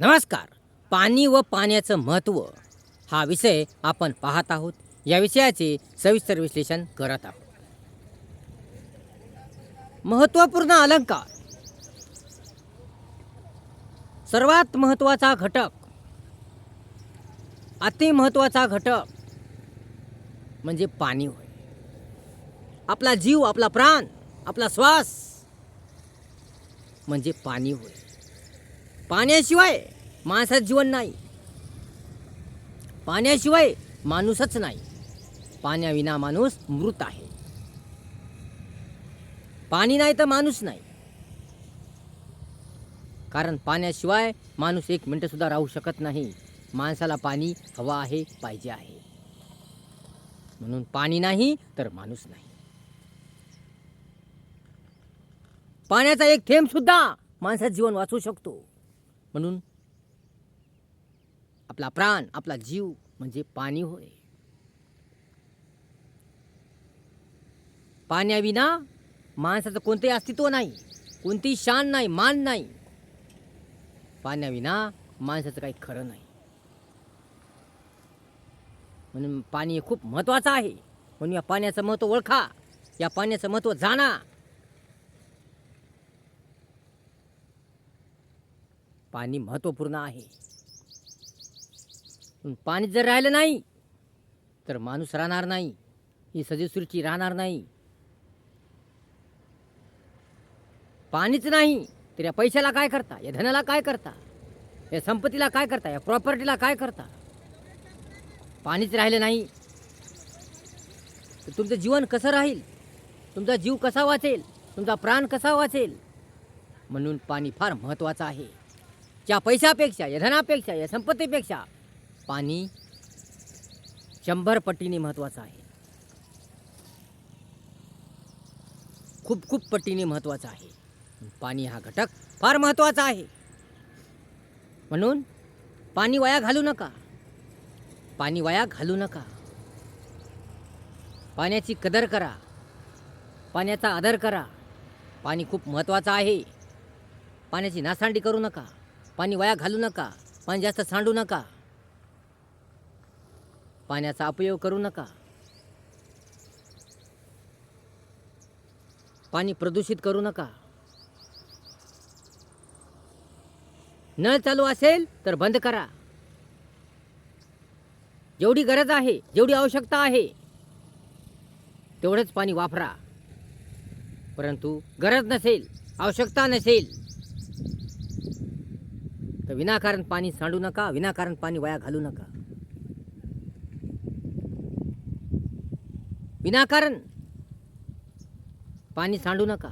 नमस्कार. पाणी व पाण्याचं महत्त्व हा विषय आपण पाहत आहोत. या विषयाचे सविस्तर विश्लेषण करत आहोत. महत्त्वपूर्ण अलंकार. सर्वात महत्त्वाचा घटक अतिमहत्त्वाचा घटक म्हणजे पाणी होय. आपला जीव आपला प्राण आपला श्वास म्हणजे पाणी होय. पाण्याशिवाय माणसाचं जीवन नाही. पाण्याशिवाय माणूसच नाही. पाण्याविना माणूस मृत आहे. पाणी नाही तर माणूस नाही. कारण पाण्याशिवाय माणूस एक मिनटं सुद्धा राहू शकत नाही. माणसाला पाणी हवा आहे पाहिजे आहे. म्हणून पाणी नाही तर माणूस नाही. पाण्याचा एक थेंब सुद्धा माणसाचं जीवन वाचू शकतो. म्हणून आपला प्राण आपला जीव म्हणजे पाणी होय. पाण्याविना माणसाचं कोणतेही अस्तित्व नाही कोणतीही शान नाही मान नाही. पाण्याविना माणसाचं काही खरं नाही. म्हणून पाणी हे खूप महत्त्वाचं आहे. म्हणून या पाण्याचं महत्त्व ओळखा या पाण्याचं महत्त्व जाणा. पाणी महत्त्वपूर्ण आहे. पाणी जर राहिलं नाही तर माणूस राहणार नाही ही सजेसुरची राहणार नाही. पाणीच नाही तर या पैशाला काय करता? या धनाला काय करता? या संपत्तीला काय करता? या प्रॉपर्टीला काय करता? पाणीच राहिलं नाही तर तुमचं जीवन कसं राहील? तुमचा जीव कसा वाचेल? तुमचा प्राण कसा वाचेल? म्हणून पाणी फार महत्त्वाचं आहे. या पैशापेक्षा या धनापेक्षा या संपत्तीपेक्षा पाणी शंभर पटीने महत्त्वाचं आहे. खूप खूप पटीने महत्त्वाचं आहे. पाणी हा घटक फार महत्त्वाचा आहे. म्हणून पाणी वाया घालू नका. पाणी वाया घालू नका. पाण्याची कदर करा. पाण्याचा आदर करा. पाणी खूप महत्त्वाचं आहे. पाण्याची नासांडी करू नका. पाणी वाया घालू नका. पाणी जास्त सांडू नका. पाण्याचा अपयोग करू नका. पाणी प्रदूषित करू नका. नळ चालू असेल तर बंद करा. जेवढी गरज आहे जेवढी आवश्यकता आहे तेवढंच पाणी वापरा. परंतु गरज नसेल आवश्यकता नसेल विनाकारण पाणी सांडू नका विनाकारण पाणी वाया घालू नका. विनाकारण पाणी सांडू नका.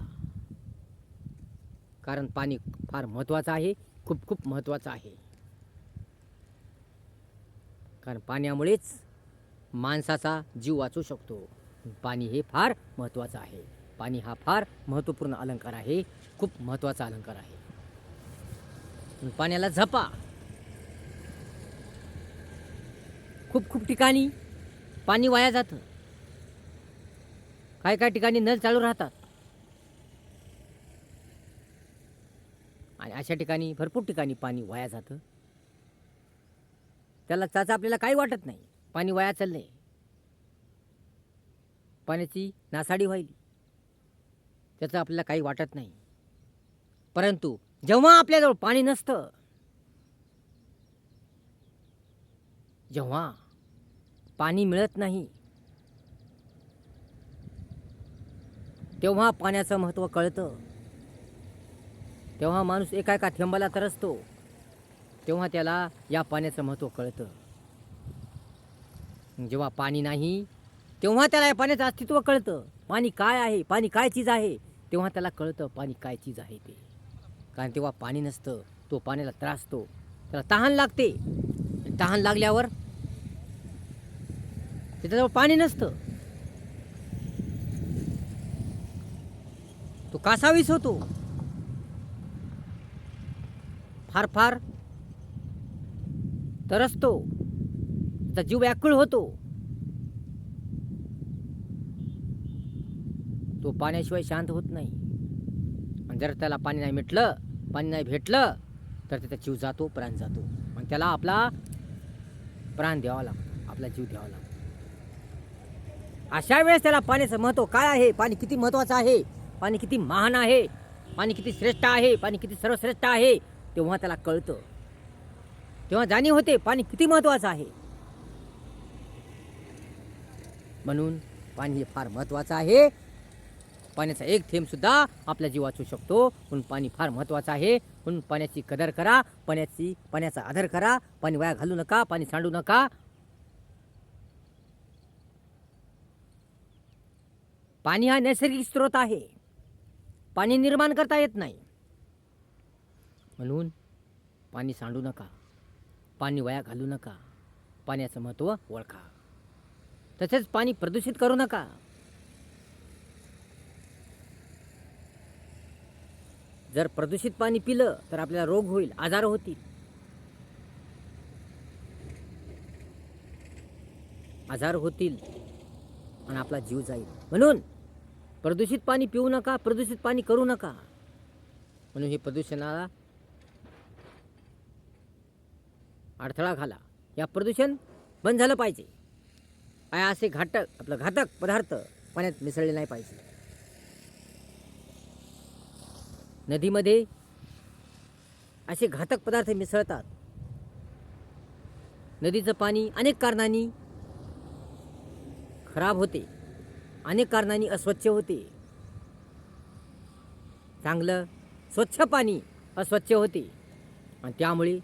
कारण पाणी फार महत्त्वाचं आहे खूप खूप महत्त्वाचं आहे. कारण पाण्यामुळेच माणसाचा जीव वाचू शकतो. पाणी हे फार महत्त्वाचं आहे. पाणी हा फार महत्त्वपूर्ण अलंकार आहे खूप महत्त्वाचा अलंकार आहे. पाण्याला झपा. खूप खूप ठिकाणी पाणी वाया जातं. काय काय ठिकाणी नळ चालू राहतात. आणि अशा ठिकाणी भरपूर ठिकाणी पाणी वाया जातं. त्याला चाचा आपल्याला काही वाटत नाही. पाणी वाया चाललंय. पाण्याची नासाडी व्हायली. त्याचं आपल्याला काही वाटत नाही. परंतु जेव्हा आपल्याजवळ पाणी नसतं जेव्हा पाणी मिळत नाही तेव्हा पाण्याचं महत्त्व कळतं. तेव्हा माणूस एका एका थेंबाला तरसतो तेव्हा त्याला या पाण्याचं महत्त्व कळतं. जेव्हा पाणी नाही तेव्हा त्याला या पाण्याचं अस्तित्व कळतं. पाणी काय आहे पाणी काय चीज आहे तेव्हा त्याला कळतं पाणी काय चीज आहे ते. कारण तेव्हा पाणी नसतं तो पाण्याला त्रासतो त्याला तहान लागते. तहान लागल्यावर त्याच्याजवळ पाणी नसतं. तो कासावीस होतो. फार फार तरसतो. त्याचा जीव व्याकुळ होतो. तो पाण्याशिवाय शांत होत नाही. आणि जर त्याला पाणी नाही मिटलं पाणी नाही भेटलं तर त्याचा जीव जातो प्राण जातो. मग त्याला आपला प्राण द्यावा लागतो आपला जीव द्यावा लागतो. अशा वेळेस त्याला पाण्याचं महत्त्व काय आहे? पाणी किती महत्त्वाचं आहे? पाणी किती महान आहे? पाणी किती श्रेष्ठ आहे? पाणी किती सर्वश्रेष्ठ आहे? तेव्हा त्याला कळतं. तेव्हा जाणीव होते पाणी किती महत्त्वाचं आहे? म्हणून पाणी हे फार महत्त्वाचं आहे. पाण्याचा एक थेंबसुद्धा आपला जीव वाचू शकतो. म्हणून पाणी फार महत्त्वाचं आहे. म्हणून पाण्याची कदर करा. पाण्याची पाण्याचा आदर करा. पाणी वाया घालू नका. पाणी सांडू नका. पाणी हा नैसर्गिक स्रोत आहे. पाणी निर्माण करता येत नाही. म्हणून पाणी सांडू नका. पाणी वाया घालू नका. पाण्याचं महत्त्व ओळखा. तसेच पाणी प्रदूषित करू नका. जर प्रदूषित पाणी पिलं तर आपल्याला रोग होईल आजार होतील. आजार होतील आणि आपला जीव जाईल. म्हणून प्रदूषित पाणी पिऊ नका प्रदूषित पाणी करू नका. म्हणून हे प्रदूषणाला अडथळा घाला. या प्रदूषण बंद झालं पाहिजे. काय असे घातक आपलं घातक पदार्थ पाण्यात मिसळले नाही पाहिजे. नदीमध्ये असे घातक पदार्थ मिसळतात. नदीचं पाणी अनेक कारणांनी खराब होते. अनेक कारणांनी अस्वच्छ होते. चांगलं स्वच्छ पाणी अस्वच्छ होते. आणि त्यामुळे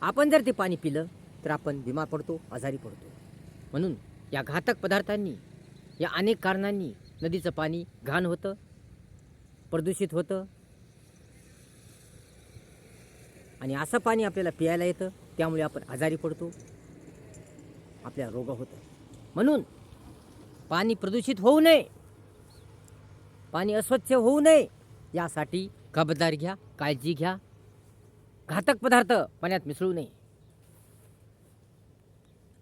आपण जर ते पाणी पिलं तर आपण बिमार पडतो आजारी पडतो. म्हणून या घातक पदार्थांनी या अनेक कारणांनी नदीचं पाणी घाण होतं प्रदूषित होतं. आणि असं पाणी आपल्याला प्यायला येतं त्यामुळे आपण आजारी पडतो. आपल्या रोग होतं म्हणून पाणी प्रदूषित होऊ नये. पाणी अस्वच्छ होऊ नये. यासाठी खबरदारी घ्या काळजी घ्या. घातक पदार्थ पाण्यात मिसळू नये.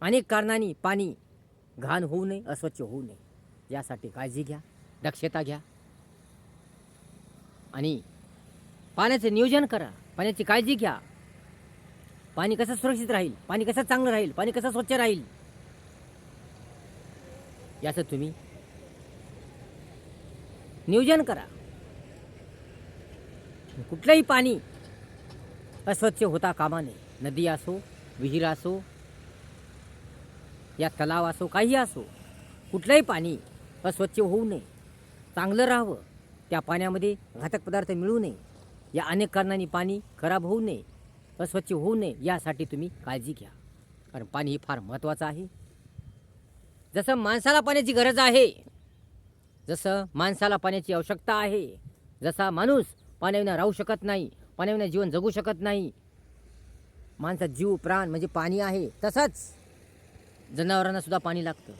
अनेक कारणांनी पाणी घाण होऊ नये अस्वच्छ होऊ नये. यासाठी काळजी घ्या दक्षता घ्या. आणि पाण्याचे नियोजन करा. पाण्याची काळजी घ्या. पाणी कसं सुरक्षित राहील? पाणी कसं चांगलं राहील? पाणी कसं स्वच्छ राहील? याचं तुम्ही नियोजन करा. कुठलंही पाणी अस्वच्छ होता कामा नये. नदी असो विहीर असो या तलाव असो काही असो कुठलंही पाणी अस्वच्छ होऊ नये. चांगलं राहावं. त्या पाण्यामध्ये घातक पदार्थ मिळू नये. या अनेक कारणांनी पाणी खराब होऊ नये अस्वच्छ होऊ नये यासाठी तुम्ही काळजी घ्या. कारण पाणी हे फार महत्त्वाचं आहे. जसं माणसाला पाण्याची गरज आहे जसं माणसाला पाण्याची आवश्यकता आहे जसा माणूस पाण्याविना राहू शकत नाही पाण्याविना जीवन जगू शकत नाही. माणसा जीव प्राण म्हणजे पाणी आहे तसंच जनावरांनासुद्धा पाणी लागतं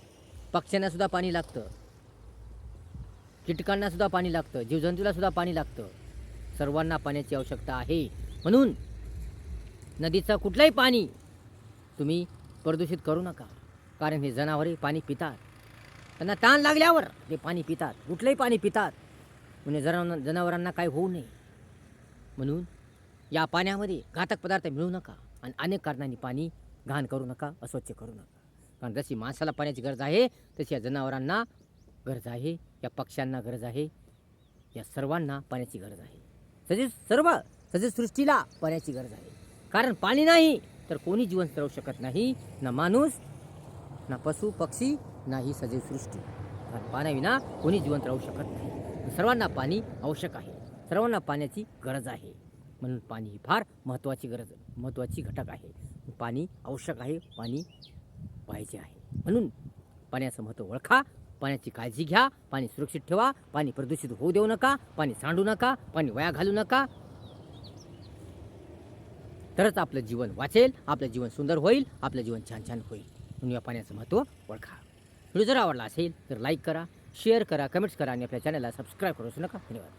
पक्ष्यांनासुद्धा पाणी लागतं कीटकांनासुद्धा पाणी लागतं जीवजंतूलासुद्धा पाणी लागतं. सर्वांना पाण्याची आवश्यकता आहे. म्हणून नदीचं कुठलंही पाणी तुम्ही प्रदूषित करू नका. कारण हे जनावरे पाणी पितात. त्यांना ताण लागल्यावर ते पाणी पितात. कुठलंही पाणी पितात. म्हणजे जनावर जनावरांना काय होऊ नये. म्हणून या पाण्यामध्ये घातक पदार्थ मिळू नका आणि अनेक कारणांनी पाणी घाण करू नका अस्वच्छ करू नका. कारण जशी माणसाला पाण्याची गरज आहे तशी या जनावरांना गरज आहे या पक्ष्यांना गरज आहे या सर्वांना पाण्याची गरज आहे. तसेच सर्व तसेच सृष्टीला पाण्याची गरज आहे. कारण पाणी नाही तर कोणी जीवन राहू शकत नाही. ना माणूस ना पशु पक्षी नाही सजीव सृष्टी. कारण पाण्याविना कोणी जिवंत राहू शकत नाही. सर्वांना पाणी आवश्यक आहे. सर्वांना पाण्याची गरज आहे. म्हणून पाणी ही फार महत्त्वाची गरज महत्त्वाची घटक आहे. पाणी आवश्यक आहे पाणी पाहिजे आहे. म्हणून पाण्याचं महत्त्व ओळखा पाण्याची काळजी घ्या पाणी सुरक्षित ठेवा पाणी प्रदूषित होऊ देऊ नका पाणी सांडू नका पाणी वाया घालू नका. तरच आपलं जीवन वाचेल आपलं जीवन सुंदर होईल आपलं जीवन छान छान होईल. म्हणून या पाण्याचं महत्त्व ओळखा. व्हिडिओ जर आवडला असेल तर लाईक करा शेअर करा कमेंट्स करा आणि आपल्या चॅनलला सबस्क्राईब करू नका. धन्यवाद.